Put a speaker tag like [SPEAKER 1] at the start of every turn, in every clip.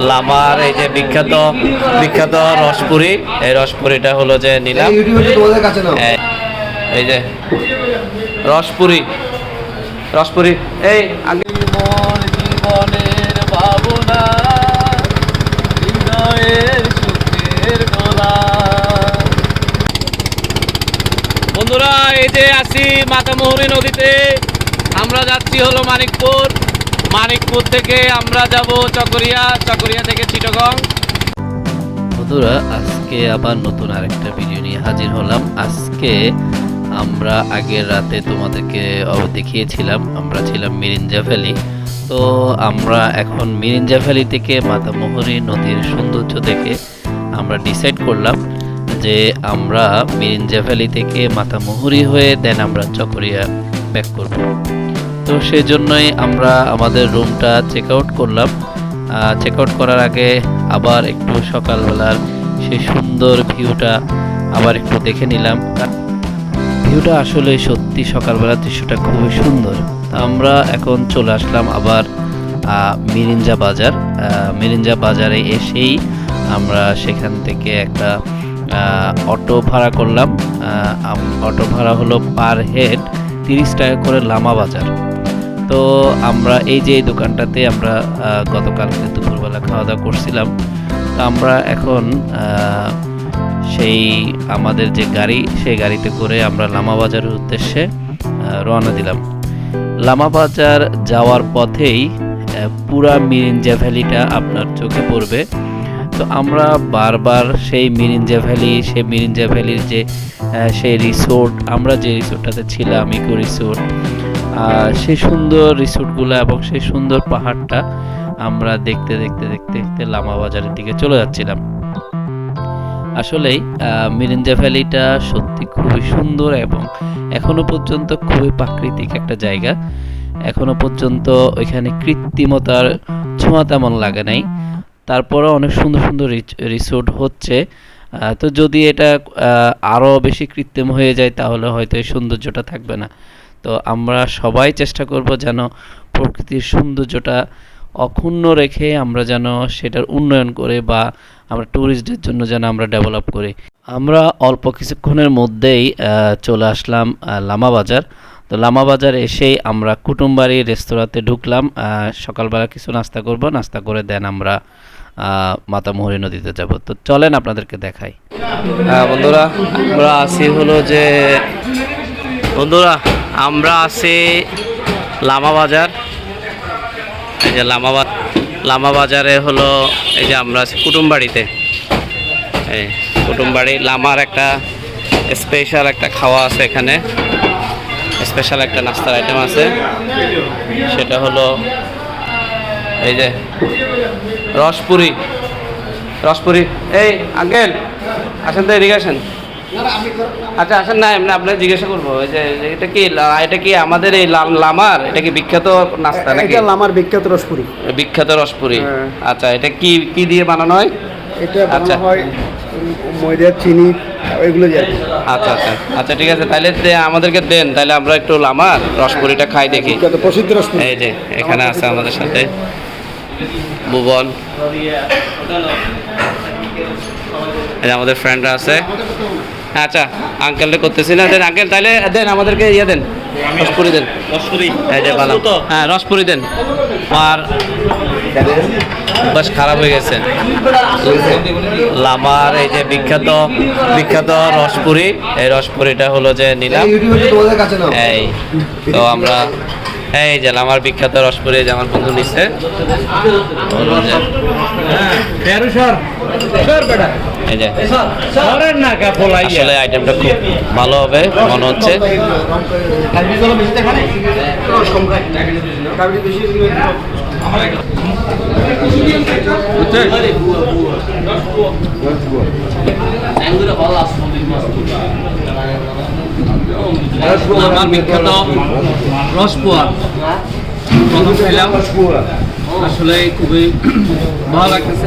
[SPEAKER 1] লামার এই যে বিখ্যাত বিখ্যাত রসপুরি। এই রসপুরিটা হলো যে নিলাম এই- যে রসপুরি। রসপুরি এই আগে জীবনের ভাবনা হৃদয়ের সুখের দোলা বন্ধুরা এই যে আছি মাতামুহুরী নদীতে। আমরা যাচ্ছি হলো মানিকপুর। মানিকপুর থেকে আমরা যাব চকরিয়া চকরিয়া থেকে চিটগং। বন্ধুরা, আজকে আবার নতুন আরেকটা ভিডিও নিয়ে হাজির হলাম। আজকে আমরা আগের রাতে তোমাদেরকে দেখিয়েছিলাম, আমরা ছিলাম মিরিঞ্জা ভ্যালি। তো আমরা এখন মিরিঞ্জা ভ্যালি থেকে মাতামোহরী নদীর সৌন্দর্য দেখে আমরা ডিসাইড করলাম যে আমরা মিরিঞ্জা ভ্যালি থেকে মাতামোহরী হয়ে দেন আমরা চকরিয়া ব্যাক করব। তো সেজন্যই আমরা আমাদের রুমটা চেক আউট করলাম। চেক আউট করার আগে আবার একটু সকালবেলার সেই সুন্দর ভিউটা আবার একটু দেখে নিলাম। ভিউটা আসলে সত্যি সকালবেলার দৃশ্যটা খুবই সুন্দর। আমরা এখন চলে আসলাম আবার মিরিঞ্জা বাজার। মিরিঞ্জা বাজারে এসেই আমরা সেখান থেকে একটা অটো ভাড়া করলাম। অটো ভাড়া হলো পার হেড তিরিশ টাকা করে লামা বাজার। তো আমরা এই যে এই দোকানটাতে আমরা গতকালকে দুপুরবেলা খাওয়া দাওয়া করছিলাম, তো আমরা এখন সেই আমাদের যে গাড়ি, সেই গাড়িতে করে আমরা লামা বাজারের উদ্দেশ্যে রওনা দিলাম। লামা বাজার যাওয়ার পথেই পুরা মিরিঞ্জা ভ্যালিটা আপনার চোখে পড়বে। তো আমরা বারবার সেই মিরিঞ্জা ভ্যালি, সেই মিরিঞ্জা ভ্যালির যে সেই রিসোর্ট, আমরা যে রিসোর্টটাতে ছিলাম, ইকো রিসোর্ট সেই সুন্দর রিসোর্টগুলো এবং সেই সুন্দর পাহাড়টা আমরা দেখতে দেখতে দেখতে দেখতে লামা বাজারের দিকে চলে যাচ্ছিলাম। আসলেই মিরিঞ্জা ভ্যালিটা সত্যি খুবই সুন্দর এবং এখনও পর্যন্ত খুবই প্রাকৃতিক একটা জায়গা। এখনও পর্যন্ত ওইখানে কৃত্রিমতার ছোঁয়া তেমন লাগে নাই। তারপরেও অনেক সুন্দর সুন্দর রিসোর্ট হচ্ছে। তো যদি এটা আহ, আরও বেশি কৃত্রিম হয়ে যায় তাহলে হয়তো এই সৌন্দর্যটা থাকবে না। তো আমরা সবাই চেষ্টা করব যেন প্রকৃতির সৌন্দর্যটা অক্ষুণ্ণ রেখে আমরা যেন সেটার উন্নয়ন করে বা আমরা ট্যুরিস্টদের জন্য যেন আমরা ডেভেলপ করি। আমরা অল্প কিছুক্ষণের মধ্যেই চলে আসলাম লামা বাজার। তো লামা বাজার এসেই আমরা কুটুমবাড়ি রেস্তোরাঁতে ঢুকলাম। সকালবেলা কিছু নাস্তা করব, নাস্তা করে দেন আমরা মাতামুহুরী নদীতে যাব। তো চলেন আপনাদেরকে দেখাই। হ্যাঁ বন্ধুরা, আমরা আসি হলো যে বন্ধুরা, আমরা আছি লামা বাজার। এই যে লামা লামা বাজারে হলো, এই যে আমরা আছি কুটুমবাড়িতে। এই কুটুমবাড়ি, লামার একটা স্পেশাল একটা খাওয়া আছে এখানে। স্পেশাল একটা নাস্তার আইটেম আছে। সেটা হলো, এই যে রসপুরি। রসপুরি। এই, আঙ্কেল, আসেন তো এদিকে আসেন। আচ্ছা আসেন না এমনি আপনাকে জিজ্ঞাসা করব। এই যে এটা কি এটা কি আমাদের এই লামার? এটা কি বিখ্যাত নাস্তা নাকি?
[SPEAKER 2] লামার বিখ্যাত রসপুরি।
[SPEAKER 1] বিখ্যাত রসপুরি।
[SPEAKER 2] হ্যাঁ।
[SPEAKER 1] আচ্ছা এটা কি কি দিয়ে বানানো হয়?
[SPEAKER 2] এটা
[SPEAKER 1] আচ্ছা।
[SPEAKER 2] হয় ময়দা চিনি যায়
[SPEAKER 1] আচ্ছা আচ্ছা। আচ্ছা ঠিক আছে তাহলে আমাদেরকে দেন তাহলে আমরা একটু লামার রসপুরিটা খাই দেখি।
[SPEAKER 2] প্রসিদ্ধ রসপুরি।
[SPEAKER 1] এই যে এখানে আছে আমাদের সাথে। ভুবন আমাদের ফ্রেন্ডরা আছে। আচ্ছা আঙ্কেলটা করতেছি না। দেন আঙ্কেল তাহলে দেন আমাদেরকে ইয়ে দেন রসপুরি দেন।
[SPEAKER 3] রসপুরি।
[SPEAKER 1] এই যে বালাম হ্যাঁ রসপুরি দেন। আর বাস খারাপ হয়ে গেছে। লামার এই যে বিখ্যাত বিখ্যাত রসপুরি। এই রসপুরিটা হলো যে নিলাম। এই তো আমরা এই যে আমার বিখ্যাত রসপুরি যে আমার বন্ধু নিচ্ছে আসলে আইটেমটা খুব ভালো হবে মনে হচ্ছে। আমার বিখ্যাত রসপুয়ার প্রথম খেলাম আসলে খুবই ভালো লাগতেছে।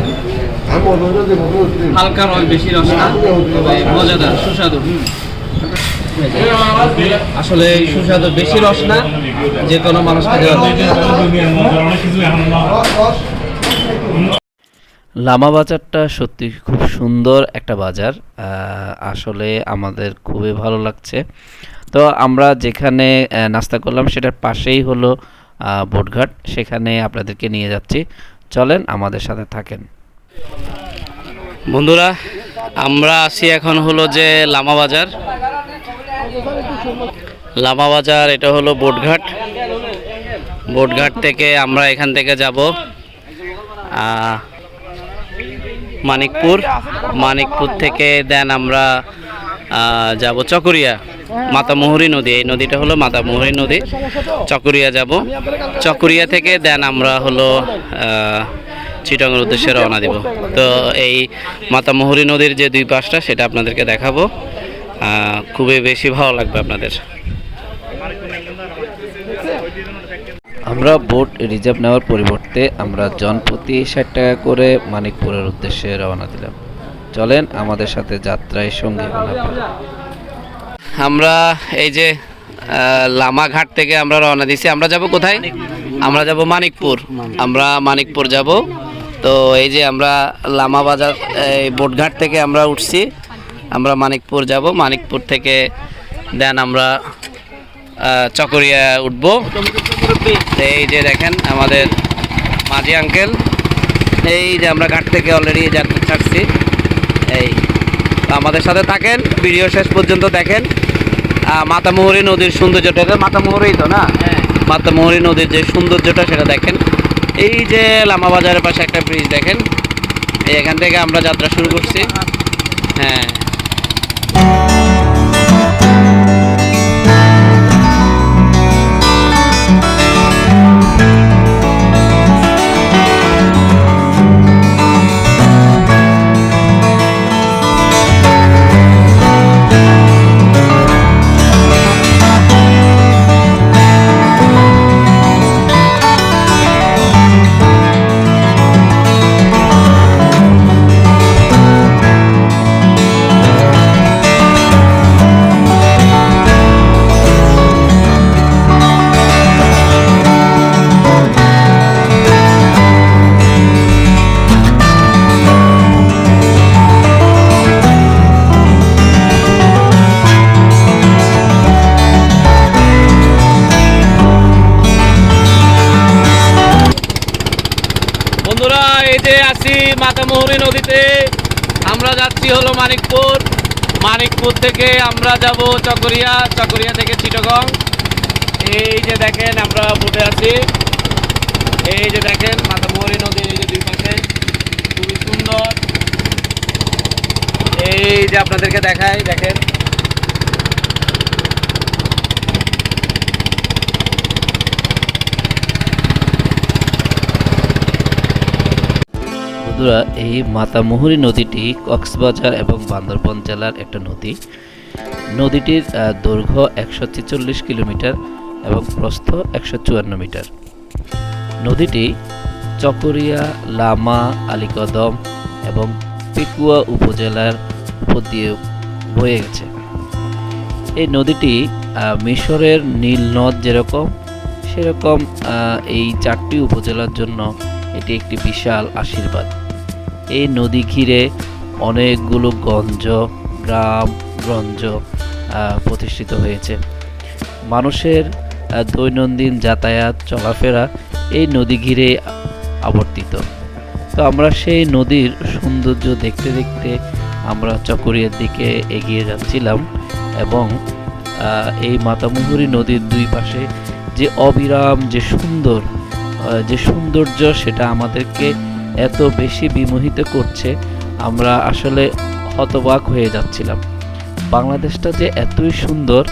[SPEAKER 1] হালকা রস বেশি রস না। তবে মজাদার সুস্বাদু। আসলে সুস্বাদু বেশি রস না। যে কোনো মানুষ খেতে
[SPEAKER 3] লামা বাজারটা সত্যি খুব সুন্দর একটা বাজার আসলে আমাদের খুবই ভালো লাগছে। তো আমরা যেখানে নাস্তা করলাম সেটার পাশেই হলো বোটঘাট। সেখানে আপনাদেরকে নিয়ে যাচ্ছি। চলেন আমাদের সাথে থাকেন।
[SPEAKER 1] বন্ধুরা, আমরা আছি এখন হলো যে লামা বাজার। লামা বাজার, এটা হলো বোটঘাট। বোটঘাট থেকে আমরা এখান থেকে যাব। মানিকপুর। মানিকপুর থেকে দেন আমরা যাব চকরিয়া, মাতামুহুরী নদী। এই নদীটা হলো মাতামুহুরী নদী। চকরিয়া যাব। চকরিয়া থেকে দেন আমরা হলো চিটাঙ্গের উদ্দেশ্যে রওনা দেব। তো এই মাতামুহুরী নদীর যে দুই পাশটা, সেটা আপনাদেরকে দেখাবো। খুবই বেশি ভালো লাগবে আপনাদের।
[SPEAKER 3] আমরা বোট রিজার্ভ নেওয়ার পরিবর্তে আমরা জনপ্রতি ষাট টাকা করে মানিকপুরের উদ্দেশ্যে রওনা দিলাম। চলেন আমাদের সাথে যাত্রায় সঙ্গী
[SPEAKER 1] আমরা এই যে লামাঘাট থেকে আমরা রওনা দিছি। আমরা যাব কোথায়? আমরা যাব মানিকপুর। আমরা মানিকপুর যাব। তো এই যে আমরা লামা বাজার, এই বোটঘাট থেকে আমরা উঠছি। আমরা মানিকপুর যাব। মানিকপুর থেকে দেন আমরা চকরিয়া উঠবো। এই যে দেখেন আমাদের মাঝি আঙ্কেল এই যে আমরা ঘাট থেকে অলরেডি যাত্রা ছাড়ছি। এই আমাদের সাথে থাকেন ভিডিও শেষ পর্যন্ত দেখেন। মাতামুহুরী নদীর সৌন্দর্যটা এটা মাতামুহুরী তো না? মাতামুহুরী নদীর যে সৌন্দর্যটা সেটা দেখেন। এই যে লামা বাজারের পাশে একটা ব্রিজ দেখেন। এই এখান থেকে আমরা যাত্রা শুরু করছি। হ্যাঁ। যাচ্ছি হলো মানিকপুর। মানিকপুর থেকে আমরা যাব চকরিয়া চকরিয়া থেকে চিটগং। এই যে দেখেন, আমরা বুটে আছি। এই যে দেখেন মাতামুহরি নদীর এই যে দুই পাশে। খুবই সুন্দর। এই যে আপনাদেরকে দেখাই, দেখেন।
[SPEAKER 3] বন্ধুরা, এই মাতামুহুরী নদীটি কক্সবাজার এবং বান্দরবন জেলার একটা নদী। নদীটির দৈর্ঘ্য একশো ছেচল্লিশ কিলোমিটার এবং প্রস্থ একশো চুয়ান্ন মিটার। নদীটি চকরিয়া, লামা, আলীকদম এবং পেকুয়া উপজেলার উপর দিয়ে বয়ে গেছে। এই নদীটি মিশরের নীল নদ যেরকম, সেরকম এই চারটি উপজেলার জন্য এটি একটি বিশাল আশীর্বাদ। এই নদী ঘিরে অনেকগুলো গঞ্জ, গ্রাম, গঞ্জ প্রতিষ্ঠিত হয়েছে। মানুষের দৈনন্দিন যাতায়াত, চলাফেরা এই নদী ঘিরে আবর্তিত। তো আমরা সেই নদীর সৌন্দর্য দেখতে দেখতে আমরা চকরিয়ার দিকে এগিয়ে যাচ্ছিলাম এবং এই মাতামুহুরী নদীর দুই পাশে যে অবিরাম যে সুন্দর যে সৌন্দর্য সেটা আমাদেরকে এত বেশি বিমোহিত করছে, আমরা আসলে হতবাক হয়ে যাচ্ছিলাম। বাংলাদেশটা যে এতই সুন্দর,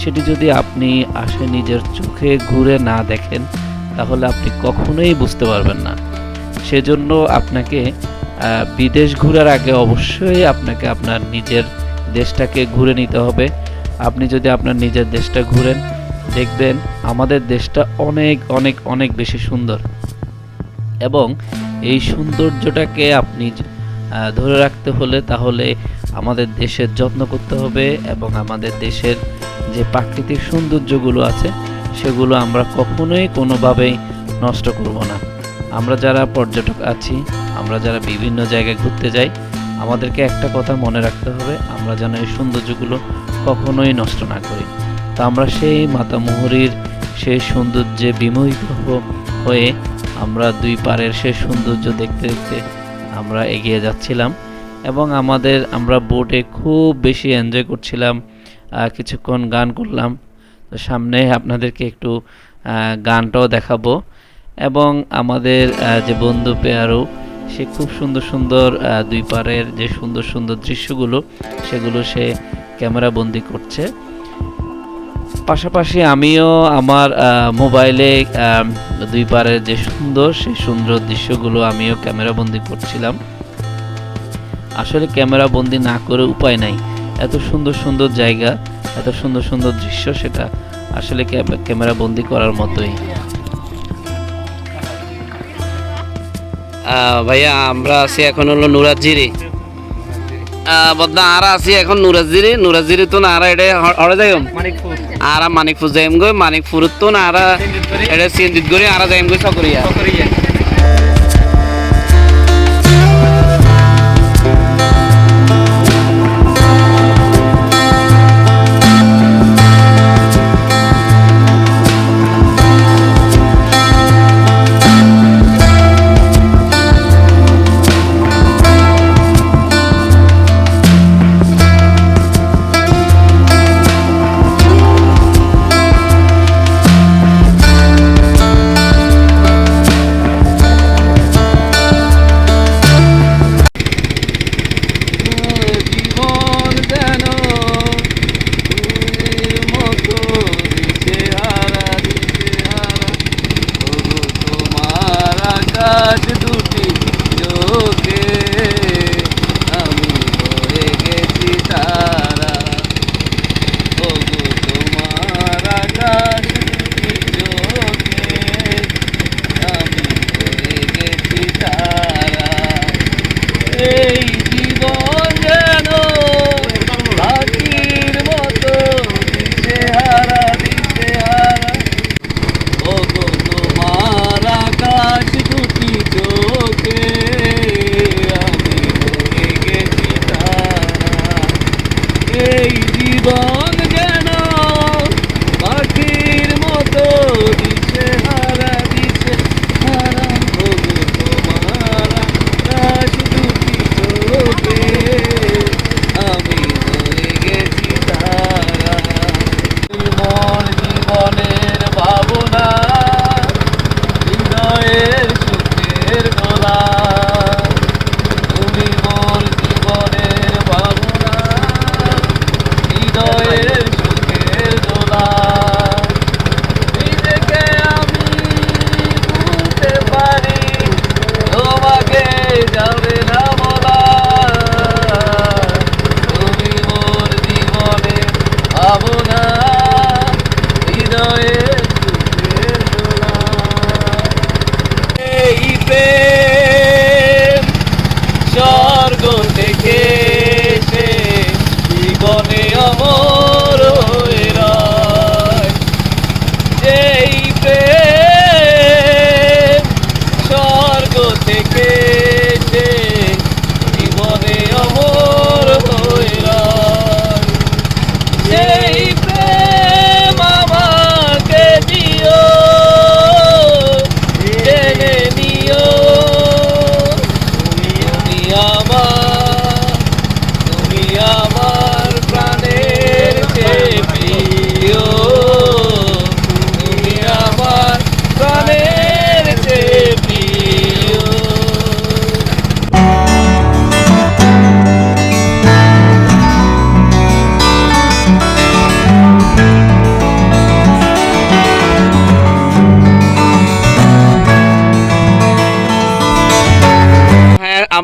[SPEAKER 3] সেটি যদি আপনি আসে নিজের চোখে ঘুরে না দেখেন, তাহলে আপনি কখনোই বুঝতে পারবেন না। সেজন্য আপনাকে বিদেশ ঘোরার আগে অবশ্যই আপনাকে আপনার নিজের দেশটাকে ঘুরে নিতে হবে। আপনি যদি আপনার নিজের দেশটা ঘুরেন, দেখবেন আমাদের দেশটা অনেক অনেক অনেক বেশি সুন্দর। এবং এই সৌন্দর্যটাকে আপনি ধরে রাখতে হলে তাহলে আমাদের দেশের যত্ন করতে হবে এবং আমাদের দেশের যে প্রাকৃতিক সৌন্দর্যগুলো আছে, সেগুলো আমরা কখনোই কোনোভাবেই নষ্ট করব না। আমরা যারা পর্যটক আছি, আমরা যারা বিভিন্ন জায়গায় ঘুরতে যাই, আমাদেরকে একটা কথা মনে রাখতে হবে, আমরা যেন এই সৌন্দর্যগুলো কখনোই নষ্ট না করি। তো আমরা সেই মাতামুহুরির সেই সৌন্দর্যে বিমোহিত হয়ে আমরা দুই পাড়ের সেই সৌন্দর্য দেখতে দেখতে আমরা এগিয়ে যাচ্ছিলাম এবং আমাদের, আমরা বোটে খুব বেশি এনজয় করছিলাম কিছুক্ষণ গান করলাম। তো সামনে আপনাদেরকে একটু গানটাও দেখাবো। এবং আমাদের যে বন্ধু পেয়ারও সে খুব সুন্দর সুন্দর দুই পাড়ের যে সুন্দর সুন্দর দৃশ্যগুলো, সেগুলো সে ক্যামেরা বন্দি করছে। পাশাপাশি আমিও আমার মোবাইলে দুই পাড়ের যে সুন্দর, সেই সুন্দর দৃশ্যগুলো আমিও ক্যামেরা বন্দি করছিলাম। আসলে ক্যামেরা বন্দি না করে উপায় নাই। এত সুন্দর সুন্দর জায়গা, এত সুন্দর সুন্দর দৃশ্য সেটা আসলে ক্যামেরা বন্দি করার মতোই।
[SPEAKER 1] ভাইয়া, আমরা আছি এখন হলো নুরাজিরি বদনা আরা আছি এখন নুরাজিরি নুরাজিরি তো না আরা এটা হরে যাইম? আরা মানিকপুর যাইম গই মানিকপুর তো না আরা এটা সিএনজিত গরি আরা যাইম গই সকরিয়া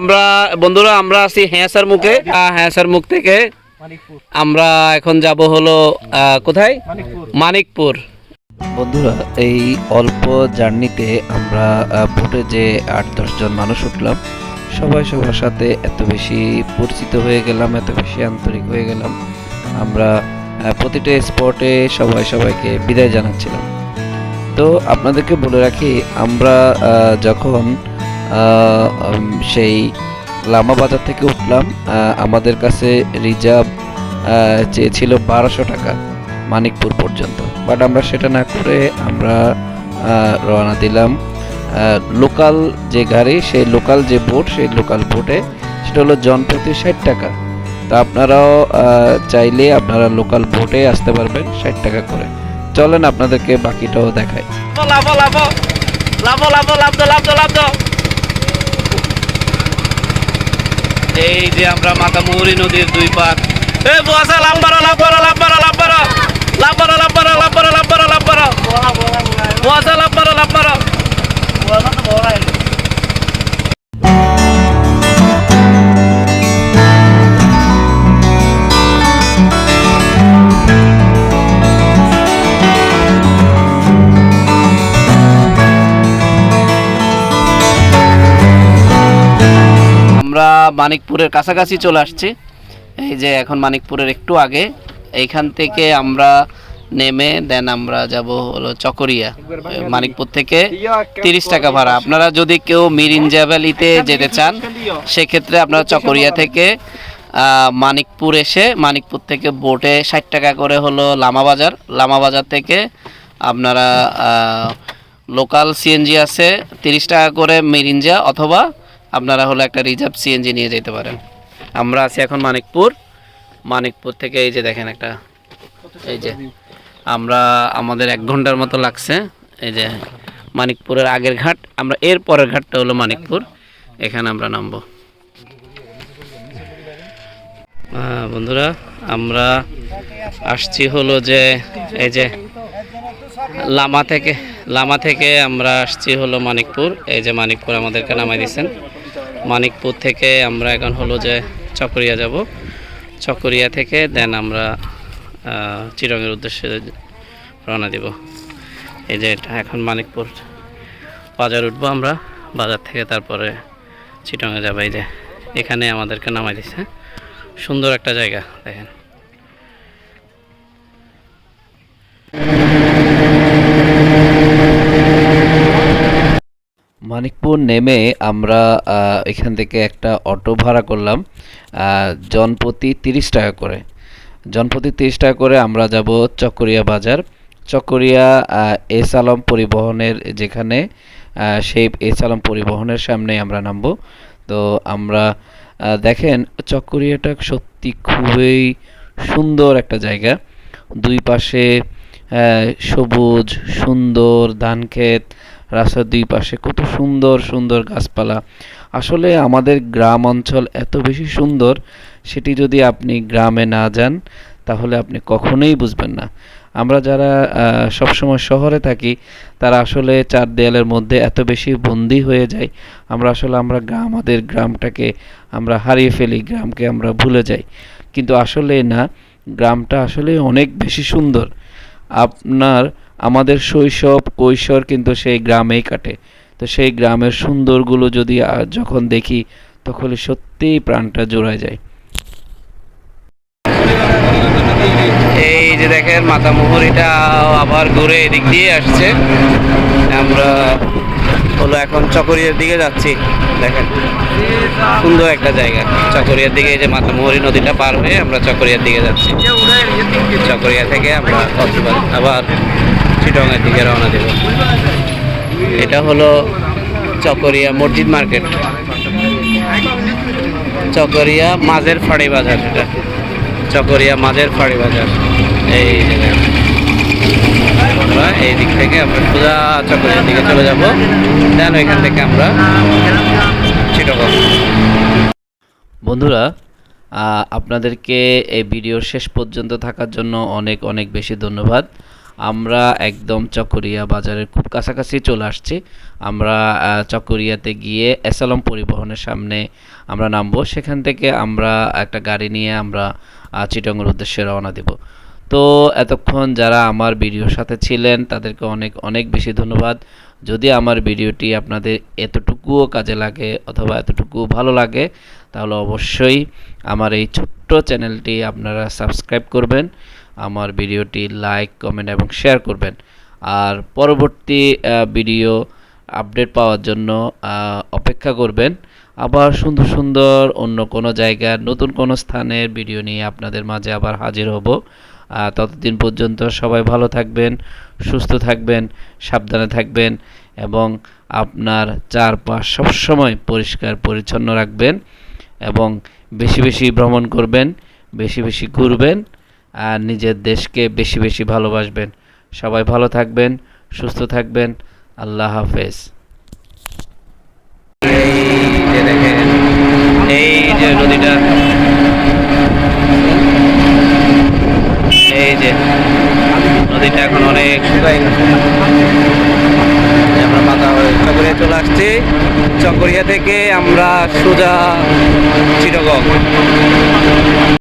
[SPEAKER 1] আমরা, বন্ধুরা, আমরা আছি হ্যাঁসার মুখে। হ্যাঁসার মুখ থেকে আমরা এখন যাব হলো কোথায়? মানিকপুর।
[SPEAKER 3] বন্ধুরা, এই অল্প জার্নিতে আমরা বোটে যে আট দশজন মানুষ উঠলাম, সবাই সবার সাথে এত বেশি পরিচিত হয়ে গেলাম, এত বেশি আন্তরিক হয়ে গেলাম। আমরা প্রতিটা স্পটে সবাই সবাইকে বিদায় জানাচ্ছিলাম। তো আপনাদেরকে বলে রাখি, আমরা যখন সেই লামা বাজার থেকে উঠলাম আমাদের কাছে রিজার্ভ চেয়েছিল বারোশো টাকা মানিকপুর পর্যন্ত বাট আমরা সেটা না করে আমরা রওনা দিলাম লোকাল যে গাড়ি সেই লোকাল যে বোট সেই লোকাল বোটে সেটা হলো জনপ্রতি ষাট টাকা তা আপনারাও চাইলে আপনারা লোকাল বোটে আসতে পারবেন ষাট টাকা করে চলেন আপনাদেরকে বাকিটাও দেখায়
[SPEAKER 1] লাভ লাভ লাভ লাভ লাভ লাভ লাভ এই যে আমরা মাতামুহুরী নদীর দুই পার এ বসা লাভ বারো লাভ বারো লাভ লাভ মানিকপুরের কাছাকাছি চলে আসছি। এই যে এখন মানিকপুরের একটু আগে। এইখান থেকে আমরা নেমে, দেন আমরা যাব হলো চকরিয়া, মানিকপুর থেকে তিরিশ টাকা ভাড়া। আপনারা যদি কেউ মিরিঞ্জা ভ্যালিতে যেতে চান, সেক্ষেত্রে আপনারা চকরিয়া থেকে মানিকপুর এসে, মানিকপুর থেকে বোটে ষাট টাকা করে হলো লামাবাজার লামাবাজার থেকে আপনারা লোকাল সিএনজি আছে, তিরিশ টাকা করে মিরিঞ্জা অথবা আপনারা হলো একটা রিজার্ভ সিএনজি নিয়ে যেতে পারেন। আমরা আছি এখন মানিকপুর। মানিকপুর থেকে এই যে দেখেন একটা, এই যে আমরা আমাদের এক ঘণ্টার মতো লাগছে। এই যে মানিকপুরের আগের ঘাট, আমরা এর পরের ঘাটটা হলো মানিকপুর। এখানে আমরা নামবো। বন্ধুরা, আমরা আসছি হলো যে এই যে লামা থেকে লামা থেকে আমরা আসছি হলো মানিকপুর। এই যে মানিকপুর আমাদেরকে নামাই দিয়েছেন। মানিকপুর থেকে আমরা এখন হলো যে চকরিয়া যাব। চকরিয়া থেকে দেন আমরা চিরঙের উদ্দেশ্যে রওনা দেব। এই যে এটা এখন মানিকপুর বাজার উঠবো আমরা। বাজার থেকে তারপরে চিটংয়ে যাব। এই যে এখানে আমাদেরকে নামাই দিচ্ছে সুন্দর একটা জায়গা, দেখেন।
[SPEAKER 3] মানিকপুর নেমে আমরা এখান থেকে একটা অটো ভাড়া করলাম আহ, জনপ্রতি তিরিশ টাকা করে। জনপ্রতি তিরিশ টাকা করে আমরা যাব চকরিয়া বাজার। চকরিয়া এস আলম পরিবহনের যেখানে সেই এস আলম পরিবহনের সামনে আমরা নামবো। তো আমরা দেখেন চকরিয়াটা সত্যি খুবই সুন্দর একটা জায়গা। দুই পাশে সবুজ সুন্দর ধান ক্ষেত রাস্তার দুই পাশে। কত সুন্দর সুন্দর গাছপালা। আসলে আমাদের গ্রাম অঞ্চল এত বেশি সুন্দর, সেটি যদি আপনি গ্রামে না যান, তাহলে আপনি কখনোই বুঝবেন না। আমরা যারা সবসময় শহরে থাকি, তারা আসলে চার দেয়ালের মধ্যে এত বেশি বন্দি হয়ে যায় আমরা আসলে, আমরা আমাদের গ্রামটাকে আমরা হারিয়ে ফেলি, গ্রামকে আমরা ভুলে যাই। কিন্তু আসলে না, গ্রামটা আসলে অনেক বেশি সুন্দর। আপনার আমাদের শৈশব, কৈশোর কিন্তু সেই গ্রামেই কাটে। তো সেই গ্রামের সুন্দরগুলো যদি যখন দেখি, তখন সত্যিই প্রাণটা জোড়ায় যায়।
[SPEAKER 1] এই যে দেখেন, মাতামুহুরিটা আবার ঘুরে এদিক দিয়ে আসছে। আমরা হলো এখন চকরিয়ার দিকে যাচ্ছি। দেখেন, সুন্দর একটা জায়গা। চকরিয়ার দিকে যে মাতামুহুরি নদীটা পার হয়ে আমরা চকরিয়ার দিকে যাচ্ছি। চকরিয়া থেকে আমরা আবার চিটংয়ের দিকে রওনা দেব। এটা হলো চকরিয়া মসজিদ মার্কেট। চকরিয়া মাঝের ফাড়ি বাজার এটা। চকরিয়া মাঝের ফাড়ি বাজার। এই আমরা এই দিক থেকে আমরা সোজা চকরিয়ার দিকে চলে যাব। দেন ওইখান থেকে আমরা চিটগং।
[SPEAKER 3] বন্ধুরা আপনাদেরকে এই ভিডিওর শেষ পর্যন্ত থাকার জন্য অনেক অনেক বেশি ধন্যবাদ। আমরা একদম চকরিয়া বাজারের খুব কাছাকাছি চলে আসছি। আমরা চকরিয়াতে গিয়ে এসালম পরিবহনের সামনে আমরা নামবো। সেখান থেকে আমরা একটা গাড়ি নিয়ে আমরা চিটংয়ের উদ্দেশ্যে রওনা দেব। তো এতক্ষণ যারা আমার ভিডিওর সাথে ছিলেন, তাদেরকে অনেক অনেক বেশি ধন্যবাদ। যদি আমার ভিডিওটি আপনাদের এতটুকুও কাজে লাগে অথবা এতটুকুও ভালো লাগে, তাহলে অবশ্যই আমার এই ছোট্ট চ্যানেলটি আপনারা সাবস্ক্রাইব করবেন। আমার ভিডিওটি লাইক, কমেন্ট এবং শেয়ার করবেন। আর পরবর্তী ভিডিও আপডেট পাওয়ার জন্য অপেক্ষা করবেন। আবার সুন্দর সুন্দর অন্য কোনো জায়গার নতুন কোনো স্থানের ভিডিও নিয়ে আপনাদের মাঝে আবার হাজির হব। ততদিন পর্যন্ত সবাই ভালো থাকবেন, সুস্থ থাকবেন, সাবধানে থাকবেন এবং আপনার চারপাশ সবসময় পরিষ্কার, পরিচ্ছন্ন রাখবেন এবং বেশি বেশি ভ্রমণ করবেন, বেশি বেশি ঘুরবেন। আর নিজের দেশকে বেশি বেশি ভালোবাসবেন। সবাই ভালো থাকবেন, সুস্থ থাকবেন। আল্লাহ হাফেজ।
[SPEAKER 1] এই যে নদীটা, এই যে নদীটা এখন অনেক শুকাই আমরা মাথা চকরিয়া চলে আসছি। চকরিয়া থেকে আমরা সোজা চিরগং